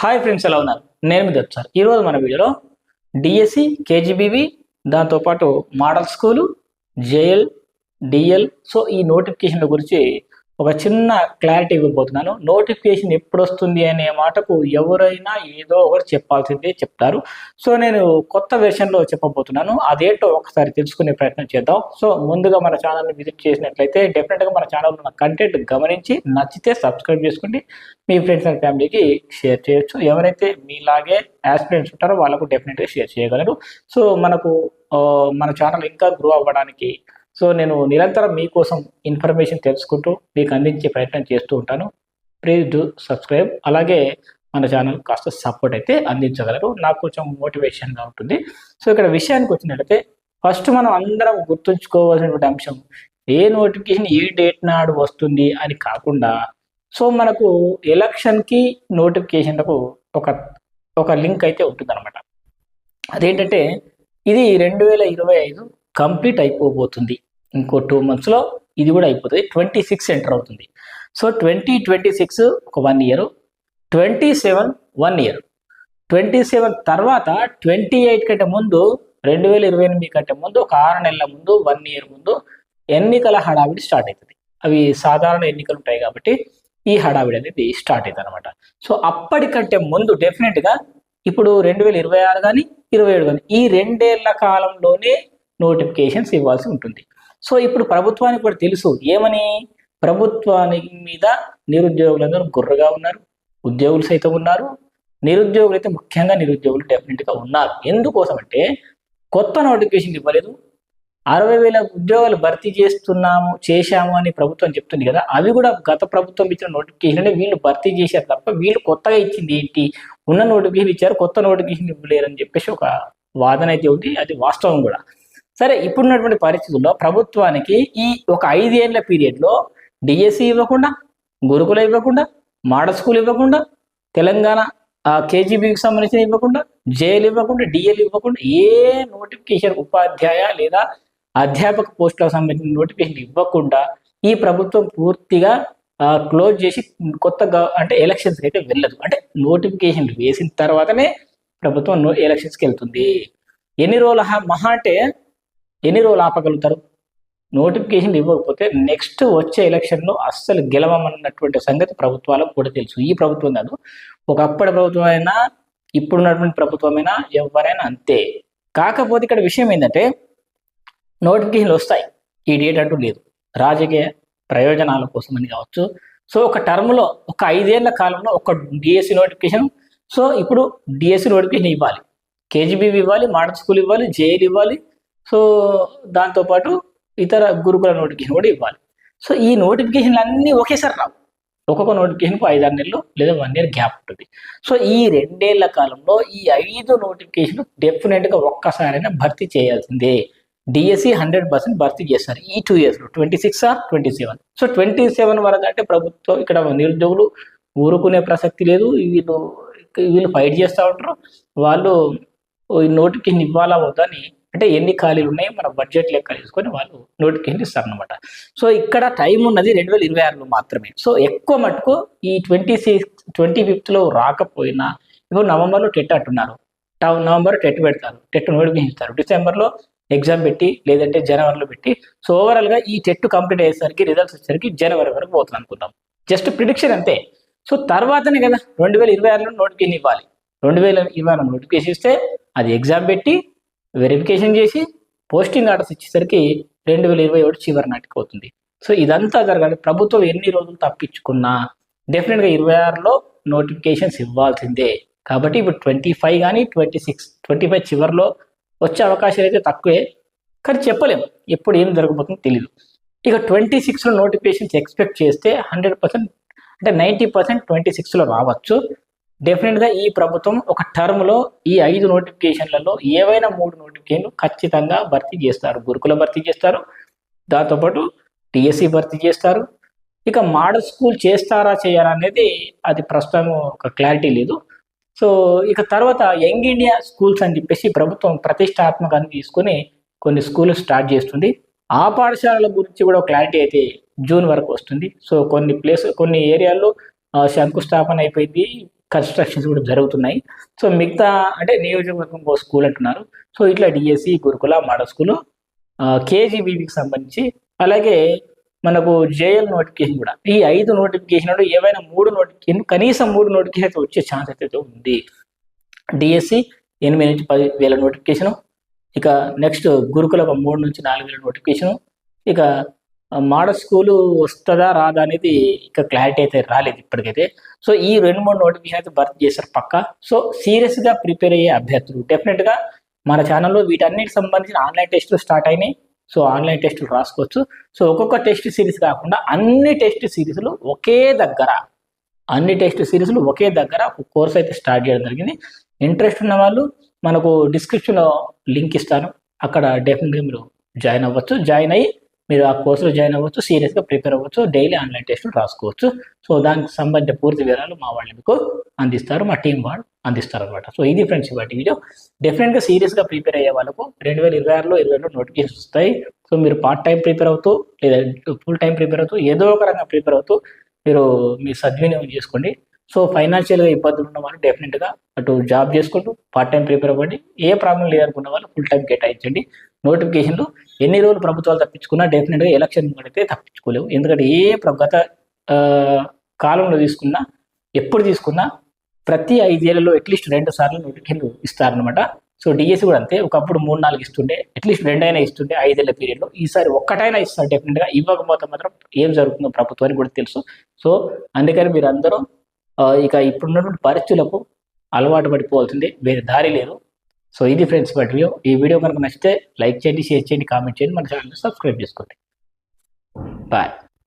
Hi friends ఎలా ఉన్నారు? నేను మీ దత్ సార్. ఈరోజు మన వీడియోలో డిఎస్సి కేజీబీవి దాంతోపాటు model school JL DL so ఈ నోటిఫికేషన్ల గురించి ఒక చిన్న క్లారిటీ ఇవ్వబోతున్నాను. నోటిఫికేషన్ ఎప్పుడు వస్తుంది అనే మాటకు ఎవరైనా ఏదో ఒకటి చెప్పాల్సిందే చెప్తారు. సో నేను కొత్త వెర్షన్లో చెప్పబోతున్నాను. అదేంటో ఒకసారి తెలుసుకునే ప్రయత్నం చేద్దాం. సో ముందుగా మన ఛానల్ని విజిట్ చేసినట్లయితే డెఫినెట్గా మన ఛానల్లో ఉన్న కంటెంట్ గమనించి నచ్చితే సబ్స్క్రైబ్ చేసుకోండి మీ ఫ్రెండ్స్ అండ్ ఫ్యామిలీకి షేర్ చేయొచ్చు. ఎవరైతే మీలాగే యాస్పిరెంట్స్ ఉంటారో వాళ్ళకు డెఫినెట్గా షేర్ చేయగలరు. సో మనకు మన ఛానల్ ఇంకా గ్రో అవ్వడానికి సో నేను నిరంతరం మీకోసం ఇన్ఫర్మేషన్ తెలుసుకుంటూ మీకు అందించే ప్రయత్నం చేస్తూ ఉంటాను. Please do subscribe. అలాగే మన ఛానల్ కాస్త సపోర్ట్ అయితే అందించగలరు. నాకు కొంచెం మోటివేషన్గా ఉంటుంది. సో ఇక్కడ విషయానికి వచ్చినట్లయితే ఫస్ట్ మనం అందరం గుర్తుంచుకోవాల్సినటువంటి అంశం ఏ నోటిఫికేషన్ ఏ డేట్ నాడు వస్తుంది అని కాకుండా సో మనకు ఎలక్షన్కి నోటిఫికేషన్లకు ఒక ఒక లింక్ అయితే ఉంటుందన్నమాట. అదేంటంటే ఇది రెండు వేల ఇరవై ఐదు కంప్లీట్ అయిపోబోతుంది. ఇంకో టూ మంత్స్లో ఇది కూడా అయిపోతుంది. ట్వంటీ సిక్స్ ఎంటర్ అవుతుంది. సో ట్వంటీ ట్వంటీ సిక్స్ ఒక one year twenty seven one year twenty seven తర్వాత ట్వంటీ ఎయిట్ కంటే ముందు రెండు వేల ఇరవై ఎనిమిది కంటే ముందు ఒక ఆరు నెలల ముందు వన్ ఇయర్ ముందు ఎన్నికల హడావిడి స్టార్ట్ అవుతుంది అవి సాధారణ ఎన్నికలు ఉంటాయి కాబట్టి ఈ హడావిడి అనేది స్టార్ట్ అవుతుంది అనమాట సో అప్పటికంటే ముందు డెఫినెట్గా ఇప్పుడు రెండు వేల ఇరవై ఆరు కానీ ఇరవై ఏడు కానీ ఈ రెండేళ్ళ కాలంలోనే నోటిఫికేషన్స్ ఇవ్వాల్సి ఉంటుంది. సో ఇప్పుడు ప్రభుత్వానికి కూడా తెలుసు ఏమని? ప్రభుత్వానికి మీద నిరుద్యోగులందరూ గుర్రగా ఉన్నారు ఉద్యోగులు సైతం ఉన్నారు నిరుద్యోగులు అయితే ముఖ్యంగా నిరుద్యోగులు డెఫినెట్గా ఉన్నారు. ఎందుకోసం అంటే కొత్త నోటిఫికేషన్ ఇవ్వలేదు అరవై వేల ఉద్యోగాలు భర్తీ చేస్తున్నాము చేశాము అని ప్రభుత్వం చెప్తుంది కదా అవి కూడా గత ప్రభుత్వం ఇచ్చిన నోటిఫికేషన్ వీళ్ళు భర్తీ చేశారు తప్ప వీళ్ళు కొత్తగా ఇచ్చింది ఏంటి? ఉన్న నోటిఫికేషన్ ఇచ్చారు కొత్త నోటిఫికేషన్ ఇవ్వలేరు అని చెప్పేసి ఒక వాదన అయితే ఉంది అది వాస్తవం కూడా. సరే ఇప్పుడున్నటువంటి పరిస్థితుల్లో ప్రభుత్వానికి ఈ ఒక ఐదేళ్ళ పీరియడ్లో డిఎస్సి ఇవ్వకుండా గురుకుల ఇవ్వకుండా మాడ స్కూల్ ఇవ్వకుండా తెలంగాణ కేజీబీకి సంబంధించిన ఇవ్వకుండా జేఎల్ ఇవ్వకుండా డిఎల్ ఇవ్వకుండా ఏ నోటిఫికేషన్ ఉపాధ్యాయ లేదా అధ్యాపక పోస్టులకు సంబంధించిన నోటిఫికేషన్ ఇవ్వకుండా ఈ ప్రభుత్వం పూర్తిగా క్లోజ్ చేసి కొత్త అంటే ఎలక్షన్స్కి అయితే వెళ్ళదు. అంటే నోటిఫికేషన్ వేసిన తర్వాతనే ప్రభుత్వం ఎలక్షన్స్కి వెళ్తుంది. ఎన్ని రోజులు మహా అంటే ఎన్ని రోజులు ఆపగలుగుతారు? నోటిఫికేషన్ ఇవ్వకపోతే నెక్స్ట్ వచ్చే ఎలక్షన్లో అస్సలు గెలవమన్నటువంటి సంగతి ప్రభుత్వాలకు కూడా తెలుసు. ఈ ప్రభుత్వం కాదు ఒకప్పటి ప్రభుత్వం అయినా ఇప్పుడున్నటువంటి ప్రభుత్వమైనా ఎవరైనా అంతే. కాకపోతే ఇక్కడ విషయం ఏంటంటే నోటిఫికేషన్లు వస్తాయి. ఈ డేట్ అంటూ లేదు. రాజకీయ ప్రయోజనాల కోసం అని కావచ్చు. సో ఒక టర్మ్లో ఒక ఐదేళ్ళ కాలంలో ఒక డిఎస్సి నోటిఫికేషన్ సో ఇప్పుడు డిఎస్సి నోటిఫికేషన్ ఇవ్వాలి. కేజీబీవి ఇవ్వాలి మోడల్ స్కూల్ ఇవ్వాలి జేఎల్ ఇవ్వాలి సో దాంతోపాటు ఇతర గురుకుల నోటిఫికేషన్ కూడా ఇవ్వాలి. సో ఈ నోటిఫికేషన్లు అన్నీ ఒకేసారి రావు. ఒక్కొక్క నోటిఫికేషన్కు ఐదారు నెలలు లేదా వన్ ఇయర్ గ్యాప్ ఉంటుంది. సో ఈ రెండేళ్ళ కాలంలో ఈ ఐదు నోటిఫికేషన్లు డెఫినెట్గా ఒక్కసారైనా భర్తీ చేయాల్సిందే. డిఎస్సి హండ్రెడ్ పర్సెంట్ భర్తీ చేస్తారు. ఈ టూ ఇయర్స్లో twenty six or twenty seven. So twenty seven వరకు అంటే ప్రభుత్వం ఇక్కడ నిరుద్యోగులు ఊరుకునే ప్రసక్తి లేదు. వీళ్ళు వీళ్ళు ఫైట్ చేస్తూ ఉంటారు. వాళ్ళు ఈ నోటిఫికేషన్ ఇవ్వాలా వద్దని అంటే ఎన్ని ఖాళీలు ఉన్నాయో మన బడ్జెట్ లెక్క తీసుకొని వాళ్ళు నోటిఫికేషన్ ఇస్తారనమాట సో ఇక్కడ టైం ఉన్నది రెండు వేల ఇరవై ఆరులో మాత్రమే. సో ఎక్కువ మటుకు ఈ ట్వంటీ సిక్స్ ట్వంటీ ఫిఫ్త్లో రాకపోయినా ఇప్పుడు నవంబర్లో టెట్ అంటున్నారు. టౌన్ నవంబర్ టెట్ పెడతారు. టెట్ నోటిఫికేషన్ ఇస్తారు. డిసెంబర్లో ఎగ్జామ్ పెట్టి లేదంటే జనవరిలో పెట్టి. సో ఓవరాల్గా ఈ టెట్ కంప్లీట్ అయ్యేసరికి రిజల్ట్స్ వచ్చేసరికి జనవరి వరకు పోతుంది అనుకుందాం. జస్ట్ ప్రిడిక్షన్ అంతే. సో తర్వాతనే కదా రెండు వేల ఇరవై ఆరులో నోటిఫికేషన్ ఇవ్వాలి. రెండు వేల ఇరవై ఆరు నోటిఫికేషన్ ఇస్తే అది ఎగ్జామ్ పెట్టి వెరిఫికేషన్ చేసి పోస్టింగ్ ఆర్డర్స్ ఇచ్చేసరికి రెండు వేల ఇరవై ఒకటి చివరి నాటికి అవుతుంది సో ఇదంతా జరగాలి. ప్రభుత్వం ఎన్ని రోజులు తప్పించుకున్నా డెఫినెట్గా ఇరవై ఆరులో నోటిఫికేషన్స్ ఇవ్వాల్సిందే. కాబట్టి ఇప్పుడు ట్వంటీ ఫైవ్ కానీ ట్వంటీ సిక్స్ ట్వంటీ ఫైవ్ చివరిలో వచ్చే అవకాశాలు అయితే తక్కువే. కానీ చెప్పలేము ఎప్పుడు ఏం జరగబోతుందో తెలియదు ఇక ట్వంటీ సిక్స్లో నోటిఫికేషన్స్ ఎక్స్పెక్ట్ చేస్తే హండ్రెడ్ పర్సెంట్ అంటే నైంటీ పర్సెంట్ ట్వంటీ సిక్స్లో రావచ్చు. డెఫినెట్గా ఈ ప్రభుత్వం ఒక టర్మ్లో ఈ ఐదు నోటిఫికేషన్లలో ఏవైనా మూడు నోటిఫికేషన్లు ఖచ్చితంగా భర్తీ చేస్తారు. గురుకుల భర్తీ చేస్తారు. దాంతోపాటు టీఎస్సీ భర్తీ చేస్తారు. ఇక మోడల్ స్కూల్ చేస్తారా చేయరా అనేది అది ప్రస్తుతం ఒక క్లారిటీ లేదు. సో ఇక తర్వాత యంగ్ ఇండియా స్కూల్స్ అని చెప్పేసి ప్రభుత్వం ప్రతిష్టాత్మకాన్ని తీసుకొని కొన్ని స్కూల్ స్టార్ట్ చేస్తుంది. ఆ పాఠశాలల గురించి కూడా క్లారిటీ అయితే జూన్ వరకు వస్తుంది. సో కొన్ని ప్లేస్ కొన్ని ఏరియాల్లో శంకుస్థాపన అయిపోయింది. కన్స్ట్రక్షన్స్ కూడా జరుగుతున్నాయి. సో మిగతా అంటే నియోజకవర్గం ఒక స్కూల్ అంటున్నారు. సో ఇట్లా డిఎస్సి గురుకుల మోడల్ స్కూల్ కేజీబీబీకి సంబంధించి అలాగే మనకు జేఎల్ నోటిఫికేషన్ కూడా. ఈ ఐదు నోటిఫికేషన్ ఏవైనా మూడు నోటిఫికేషన్ కనీసం మూడు నోటిఫికేషన్ వచ్చే ఛాన్స్ అయితే ఉంది. డిఎస్సి ఎనిమిది నుంచి పది వేల నోటిఫికేషను ఇక నెక్స్ట్ గురుకుల ఒక మూడు నుంచి నాలుగు వేల నోటిఫికేషను ఇక మోడల్ స్కూలు వస్తుందా రాదా అనేది ఇక క్లారిటీ అయితే రాలేదు ఇప్పటికైతే. సో ఈ రెండు మూడు నోటిఫికేషన్ అయితే భర్తీ చేశారు పక్క. సో సీరియస్గా ప్రిపేర్ అయ్యే అభ్యర్థులు. డెఫినెట్గా మన ఛానల్లో వీటన్నిటికి సంబంధించిన ఆన్లైన్ టెస్టులు స్టార్ట్ అయినాయి. సో ఆన్లైన్ టెస్టులు రాసుకోవచ్చు. సో ఒక్కొక్క టెస్ట్ సిరీస్ కాకుండా అన్ని టెస్ట్ సిరీస్లు ఒకే దగ్గర అన్ని టెస్ట్ సిరీస్లు ఒకే దగ్గర ఒక కోర్స్ అయితే స్టార్ట్ చేయడం జరిగింది. ఇంట్రెస్ట్ ఉన్న వాళ్ళు మనకు డిస్క్రిప్షన్లో లింక్ ఇస్తాను. అక్కడ డెఫినెట్గా మీరు జాయిన్ అవ్వచ్చు. జాయిన్ అయ్యి మీరు ఆ కోర్సులో జాయిన్ అవ్వచ్చు సీరియస్గా ప్రిపేర్ అవ్వచ్చు డైలీ ఆన్లైన్ టెస్టులు రాసుకోవచ్చు. సో దానికి సంబంధించిన పూర్తి వివరాలు మా వాళ్ళు మీకు అందిస్తారు మా టీం వాళ్ళు అందిస్తారు అనమాట సో ఇది ఫ్రెండ్స్ ఇవాటి వీడియో. డెఫినెట్గా సీరియస్గా ప్రిపేర్ అయ్యే వాళ్ళకు రెండు వేల ఇరవై ఆరులో ఇరవై ఏడులో నోటిఫికేషన్స్ వస్తాయి. సో మీరు పార్ట్ టైం ప్రిపేర్ అవుతూ లేదా ఫుల్ టైం ప్రిపేర్ అవుతూ ఏదో ఒక రకంగా ప్రిపేర్ అవుతూ మీరు మీ సద్వినియోగం చేసుకోండి. సో ఫైనాన్షియల్గా ఇబ్బందులు ఉన్న వాళ్ళు డెఫినెట్గా అటు జాబ్ చేసుకుంటూ పార్ట్ టైం ప్రిపేర్ అవ్వండి. ఏ ప్రాబ్లం లేదనుకున్న వాళ్ళు ఫుల్ టైం కేటాయించండి. నోటిఫికేషన్లు ఎన్ని రోజులు ప్రభుత్వాలు తప్పించుకున్నా డెఫినెట్గా ఎలక్షన్ అయితే తప్పించుకోలేవు. ఎందుకంటే ఏ గత కాలంలో తీసుకున్నా ఎప్పుడు తీసుకున్నా ప్రతి ఐదేళ్ళలో అట్లీస్ట్ రెండు సార్లు నోటిఫికేషన్లు ఇస్తారనమాట సో డిఎస్సి కూడా అంతే. ఒకప్పుడు మూడు నాలుగు ఇస్తుండే. అట్లీస్ట్ రెండైనా ఇస్తుండే ఐదేళ్ళ పీరియడ్లో. ఈసారి ఒక్కటైనా ఇస్తారు డెఫినెట్గా. ఇవ్వకపోతే మాత్రం ఏం జరుగుతుందో ప్రభుత్వానికి కూడా తెలుసు. సో అందుకని మీరు అందరూ ఇక ఇప్పుడున్నటువంటి పరిస్థితులకు అలవాటు పడిపోవాల్సిందే. వేరే దారి లేదు. సో ఇది ఫ్రెండ్స్ బట్ వీడియో ఈ వీడియో కనుక నచ్చితే లైక్ చేయండి షేర్ చేయండి కామెంట్ చేయండి. మన ఛానల్ని సబ్స్క్రైబ్ చేసుకోండి. బాయ్.